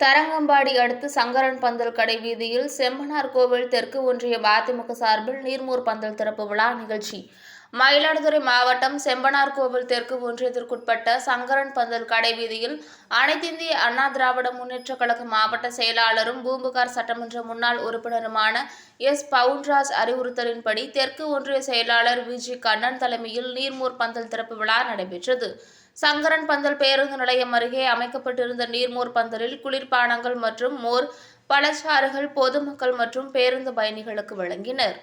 தரங்கம்பாடி அடுத்து சங்கரன் பந்தல் கடை வீதியில் செம்பனார் கோவில் தெற்கு ஒன்றிய அதிமுக சார்பில் நீர்மூர் பந்தல் திறப்பு விழா நிகழ்ச்சி. மயிலாடுதுறை மாவட்டம் செம்பனார் கோவில் தெற்கு ஒன்றியத்திற்குட்பட்ட சங்கரன் பந்தல் கடை வீதியில் அனைத்திந்திய அண்ணா திராவிட முன்னேற்றக் கழக மாவட்ட செயலாளரும் பூம்புகார் சட்டமன்ற முன்னாள் உறுப்பினருமான எஸ். பவுன்ராஜ் அறிவுறுத்தலின்படி தெற்கு ஒன்றிய செயலாளர் விஜி கண்ணன் தலைமையில் நீர்மூர் பந்தல் திறப்பு விழா நடைபெற்றது. சங்கரன் பந்தல் பேருந்து நிலையம் அருகே அமைக்கப்பட்டிருந்த நீர்மோர் பந்தலில் குளிர்பானங்கள் மற்றும் மோர் பழச்சாறுகள் பொதுமக்கள் மற்றும் பேருந்து பயணிகளுக்கு வழங்கினர்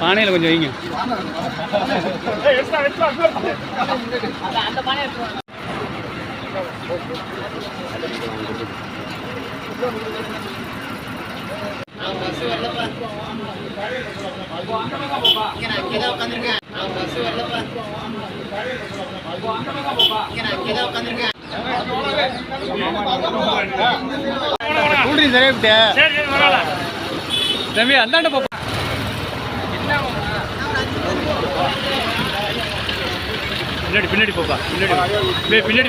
பானையில் கொஞ்சம் வைங்க. உட்காந்துருக்கேன் சரியா விட்டே. தம்பி அந்தாண்ட போ பின்னாடி பின்னாடி போப்பா. பின்னாடி. பின்னாடி